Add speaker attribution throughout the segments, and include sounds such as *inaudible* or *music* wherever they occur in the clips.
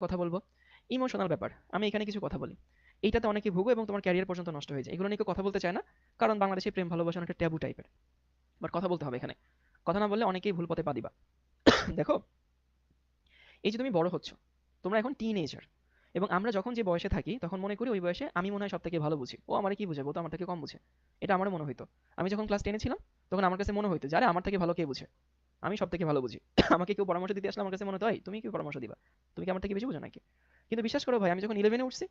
Speaker 1: কথা বলব? ইমোশনাল ব্যাপার। আমি এখানে কিছু কথা বলি। এইটাতে অনেকে ভুগো এবং তোমার ক্যারিয়ার পর্যন্ত নষ্ট হয়ে যায়। এগুলো নিয়ে কথা বলতে চায় না, কারণ বাংলাদেশে প্রেম, ভালোবাসা অনেকটা ট্যাবু টাইপের বাট কথা বলতে হবে এখানে। কথা না বললে অনেকেই ভুল পথে পা দিবা। *coughs* দেখো, এই যে তুমি বড় হচ্ছ, তোমরা এখন টিন এজার এবং আমরা যখন যে বয়সে থাকি, তখন মনে করি ওই বয়সে আমি মনে হয় সব থেকে ভালো বুঝি। ও আমার কি বুঝে ও তো আমার থেকে কম বুঝে। এটা আমারও মনে হইতো। আমি যখন ক্লাস টেনে ছিলাম, তখন আমার কাছে মনে হইতো যারা আমার থেকে ভালো কে বুঝে? আমি সব থেকে ভালো বুঝি। আমাকে কেউ পরামর্শ দিতে আসলে আমার কাছে মনে "এই, তুমি কি পরামর্শ দিবা? তুমি কি আমার থেকে বেশি বুঝো নাকি? কিন্তু বিশ্বাস করো ভাই আমি যখন ইলেভেনে উঠছি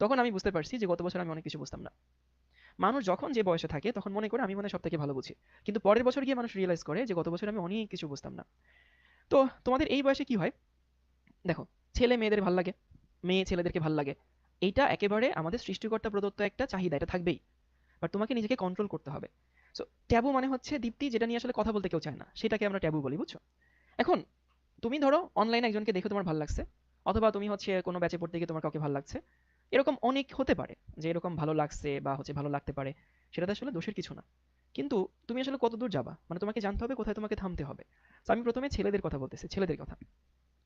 Speaker 1: তখন আমি বুঝতে পারছি যে গত বছর আমি অনেক কিছু বুঝতাম না। মানুষ যখন যে বয়সে থাকে তখন মনে করে আমি মনে হয় সব থেকে ভালো বুঝি। কিন্তু পরের বছর গিয়ে মানুষ রিয়েলাইজ করে যে গত বছর আমি অনেক কিছু বুঝতাম না। তো তোমাদের এই বয়সে কি হয়? দেখো ছেলে মেয়েদের ভালো লাগে মেয়ে ছেলেদেরকে ভালো লাগে। এইটা একেবারে আমাদের সৃষ্টিকর্তা প্রদত্ত একটা চাহিদা এটা থাকবেই। বাট তোমাকে নিজেকে কন্ট্রোল করতে হবে। সো ট্যাবু মানে হচ্ছে দীপ্তি যেটা নিয়ে আসলে কথা বলতে কেউ চায় না। সেটাকে আমরা ট্যাবু বলি, বুঝছ? এখন তুমি ধরো অনলাইনে একজনকে দেখে তোমার ভালো লাগছে, অথবা তুমি হচ্ছে কোনো ব্যাচে পড়তে গিয়ে তোমার কাউকে ভালো লাগছে। এরকম অনেক হতে পারে যে এরকম ভালো লাগছে বা হচ্ছে ভালো লাগতে পারে, সেটাতে আসলে দোষের কিছু না। কিন্তু তুমি আসলে কত দূর যাবা? মানে তোমাকে জানতে হবে, কোথায় তোমাকে থামতে হবে। তো আমি প্রথমে ছেলেদের কথা বলতেছি, ছেলেদের কথা।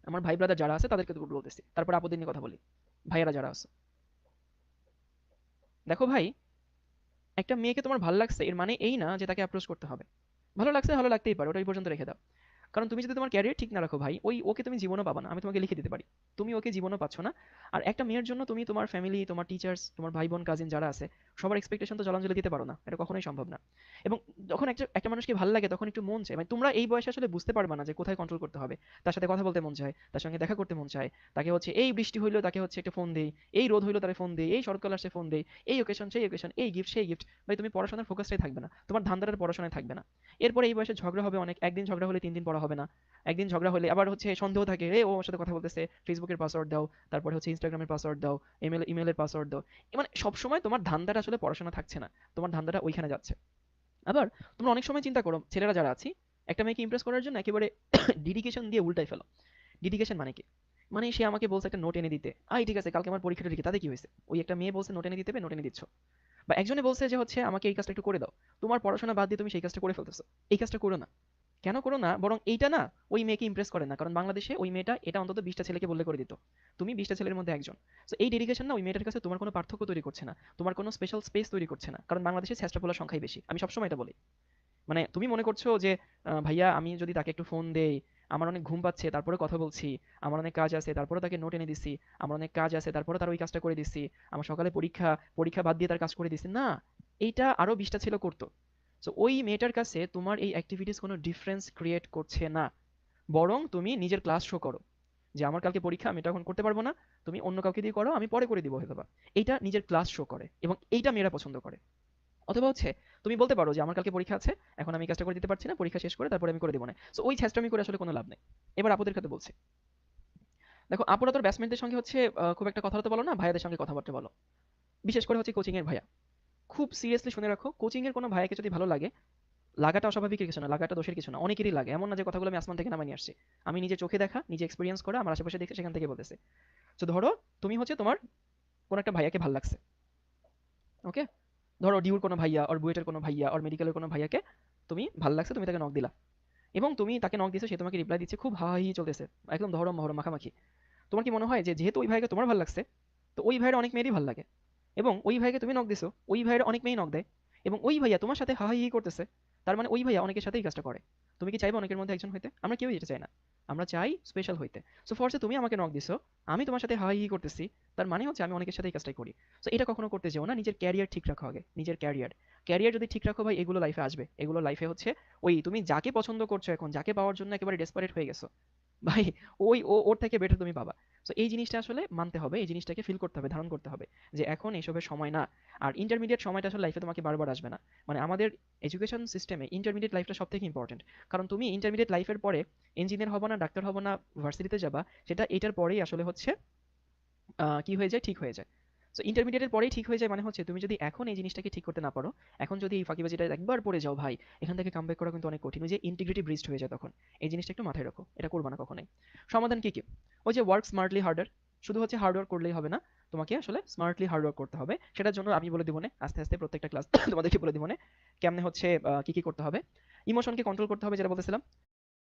Speaker 1: আমার ভাই ব্রাদার যারা আছে, তাদেরকে বলতেছি। তারপর আপুদের নিয়ে কথা বলি। ভাইয়ারা যারা আছে। দেখো ভাই একটা মেয়েকে তোমার ভালো লাগছে, এর মানে এই না যে তাকে অ্যাপ্রোচ করতে হবে। ভালো লাগছে, ভালো লাগতেই পারে, ওটা এই পর্যন্ত রেখে দাও। কারণ তুমি যদি তোমার ক্যারিয়ার ঠিক না রাখো ভাই, ওই, ওকে তুমি জীবনও পাবা না, আমি তোমাকে লিখে দিতে পারি। তুমি ওকে জীবনও পাচ্ছ না। আর একটা মেয়ের জন্য তুমি তোমার ফ্যামিলি তোমার টিচার্স তোমার ভাই বোন কাজিন যারা আছে, সবার এক্সপেকটেশন তো জলাঞ্জলি দিতে পারো না, এটা কখনোই সম্ভব না। এবং যখন একটা একটা মানুষকে ভালো লাগে, তখন একটু মন চায়। মানে তোমরা এই বয়সে আসলে বুঝতে পারবে না যে কোথায় কন্ট্রোল করতে হবে। তার সাথে কথা বলতে মন চায়, তার সঙ্গে দেখা করতে মন চায়। তাকে হচ্ছে, এই বৃষ্টি হইল, তাকে হচ্ছে একটা ফোন দেই। এই রোদ হইল, তারে ফোন দেই। এই শরৎকাল আসছে ফোন দেই। এই ওকেশন সেই ওকেশন এই গিফট সেই গিফট ভাই, তুমি পড়াশোনার ফোকাসটাই থাকবে না। তোমার ধান্দার পড়াশোনায় থাকবে না। এরপরে এই বয়সে ঝগড়া হবে অনেক, একদিন ঝগড়া হলে তিন দিন পড়া হবে না। একদিন ঝগড়া হলে আবার হচ্ছে সন্দেহ থাকে এ ও আমার সাথে কথা বলতেছে ফেসবুকের পাসওয়ার্ড দাও, তারপরে হচ্ছে ইনস্টাগ্রামের পাসওয়ার্ড দাও ইমেল ইমেলের পাসওয়ার্ড দাও। মানে সবসময় তোমার ধান্দাটা আসলে পড়াশোনা থাকছে না, তোমার ধান্দাটা ওইখানে যাচ্ছে। আবার তোমরা অনেক সময় চিন্তা করো, ছেলেরা যারা আছি, একটা মেয়েকে ইমপ্রেস করার জন্য একেবারে *coughs* ডেডিকেশন দিয়ে উল্টাই ফেলো। ডেডিকেশন মানে কি? মানে সে আমাকে বলছে একটা নোট এনে দিতে আই ঠিক আছে, কালকে আমার পরীক্ষাটা লিখে তাতে কি হয়েছে? ওই একটা মেয়ে বলছে নোট এনে দিতে নোট এনে দিচ্ছ। বা একজনে বলছে যে হচ্ছে, আমাকে এই কাজটা একটু করে দাও। তোমার পড়াশোনা বাদ দিয়ে তুমি সেই কাজটা করে ফেলতেছো। এই কাজটা করো না। কেন করো না? বরং এইটা না ওই মেয়েকে ইমপ্রেস করে না। কারণ বাংলাদেশে ওই মেয়েটা এটা অন্তত বিশটা ছেলেকে বললে করে দিত। তুমি বিশটা ছেলের মধ্যে একজন। সো এই ডেডিকেশন না ওই মেয়েটার কাছে তোমার কোনো পার্থক্য তৈরি করছে না। তোমার কোনো স্পেশাল স্পেস তৈরি করছে না। কারণ বাংলাদেশে চেষ্টা ফলার সংখ্যাই বেশি। আমি সবসময় এটা বলি। মানে তুমি মনে করছ যে ভাইয়া, আমি যদি তাকে একটু ফোন দেই, আমার অনেক ঘুম পাচ্ছে, তারপরে কথা বলছি, আমার অনেক কাজ আছে, তারপরে তাকে নোট এনে দিচ্ছি আমার অনেক কাজ আছে, তারপরে তার ওই কাজটা করে দিচ্ছি আমার সকালে পরীক্ষা পরীক্ষা বাদ দিয়ে তার কাজ করে দিচ্ছি না, এইটা আরও বিশটা ছিল করতো। সো ওই মেয়েটার কাছে তোমার এই অ্যাক্টিভিটিস কোনো ডিফারেন্স ক্রিয়েট করছে না। বরং তুমি নিজের ক্লাস শো করো। যে আমার কালকে পরীক্ষা, আমি এটা এখন করতে পারব না। তুমি অন্য কাউকে দিয়ে করো, আমি পরে করে দিব হয়তো বা এইটা নিজের ক্লাস শো করে এবং এইটা মেয়েরা পছন্দ করে। অথবা হচ্ছে, তুমি বলতে পারো যে আমার কালকে পরীক্ষা আছে, এখন আমি কাজটা করে দিতে পারছি না, পরীক্ষা শেষ করে তারপরে আমি করে দেবো না। সো ওই ছ্যাচটামি করে আসলে কোনো লাভ নেই। এবার আপুদের ক্ষেত্রে বলছি। দেখো, আপুরা তোর ব্যাটসম্যানদের সঙ্গে হচ্ছে খুব একটা কথা বলতে বলো না, ভাইয়াদের সঙ্গে কথাবার্তা বলো। বিশেষ করে হচ্ছে কোচিং এর ভাইয়া। খুব সিরিয়াসলি শুনে রাখো কোচিং এর কোনো ভাইয়াকে যদি ভালো লাগে, লাগাটা অস্বাভাবিক কিছু না, লাগাটা দোষের কিছু না, অনেকেরই লাগে। এমন না যে কথাগুলো আমি আসমান থেকে নামাই নিয়ে আসছি। আমি নিজে চোখে দেখা, নিজে এক্সপিরিয়েন্স করা, আমার আশেপাশে দেখে সেখান থেকে বলতেছে। তো ধরো, তুমি হচ্ছে তোমার কোনো একটা ভাইয়াকে ভালো লাগছে। ওকে ধরো ডিউর কোনো ভাইয়া ওর বুয়েটের কোনো ভাইয়া ওর মেডিকেলের কোনো ভাইয়াকে তুমি ভালো লাগছে, তুমি তাকে নক দিলা। এবং তুমি তাকে নক দিছো, সে তোমাকে রিপ্লাই দিচ্ছে, খুব হাহি চলতেছে, একদম ধরো মহরম মাখামাখি। তোমার কি মনে হয় যে, যেহেতু ওই ভাইকে তোমার ভালো লাগছে, তো ওই ভাইয়ের অনেক মেয়েরই ভালো লাগে? এবং ওই ভাইকে তুমি নক দিছো, ওই ভাইয়ের অনেক মেয়েই নক দেয় এবং ওই ভাইয়া তোমার সাথে হাহি করতেছে, তার মানে ওই ভাইয়া অনেকের সাথেই কাজটা করে। তুমি কি চাইবে অনেকের মধ্যে একজন হইতে? আমরা কেউই এটা চাই না। আমরা চাই স্পেশাল হইতে। সো ফরসে তুমি আমাকে নক দিছো, আমি তোমার সাথে হাই করতেছি, তার মানে হচ্ছে আমি অনেকের সাথে এই কাজটাই করি। সো এটা কখনো করতে যেও না, নিজের ক্যারিয়ার ঠিক রাখো আগে, নিজের ক্যারিয়ার ক্যারিয়ার যদি ঠিক রাখো ভাই, এগুলো লাইফে আসবে। এগুলো লাইফে হচ্ছে ওই তুমি যাকে পছন্দ করছ এখন, যাকে পাওয়ার জন্য একেবারে ডেসপারেট হয়ে গেছো ভাই ওই, ও, ওর থেকে বেটার তুমি পাবা। তো এই জিনিসটা আসলে মানতে হবে, এই জিনিসটাকে ফিল করতে হবে, ধারণ করতে হবে যে এখন এইসবের সময় না। আর ইন্টারমিডিয়েট সময়টা আসলে লাইফে তোমাকে বারবার আসবে না। মানে আমাদের এডুকেশন সিস্টেমে ইন্টারমিডিয়েট লাইফটা সব থেকে ইম্পর্টেন্ট কারণ তুমি ইন্টারমিডিয়েট লাইফের পরে ইঞ্জিনিয়ার হব না ডাক্তার হব না ভার্সিটিতে যাবা, সেটা এটার পরেই আসলে হচ্ছে কি হয়ে যায়? ঠিক হয়ে যায়। সো ইন্টারমিডিয়েটের পরেই ঠিক হয়ে যায় মানে হচ্ছে, তুমি যদি এখন এই জিনিসটাকে ঠিক করতে না পারো, এখন যদি এই ফাঁকিবাজিটা একবার পড়ে যাও ভাই, এখান থেকে কামব্যাক করা কিন্তু অনেক কঠিন। যে ইন্টিগ্রিটি ব্রিজড হয়ে যায় তখন। এই জিনিসটা একটু মাথায় রাখো, এটা করবা না কখনোই। সমাধান কি কি? ওই যে ওয়ার্ক স্মার্টলি হার্ডার শুধু হচ্ছে হার্ড ওয়ার্ক করলেই হবে না, তোমাকে আসলে স্মার্টলি হার্ড ওয়ার্ক করতে হবে। সেটার জন্য আমি বলে দিব আস্তে আস্তে প্রত্যেকটা ক্লাস *coughs* তোমাদেরকে বলে দিব কেমনে হচ্ছে কি কি করতে হবে। ইমোশনকে কন্ট্রোল করতে হবে যেটা বলতেছিলাম।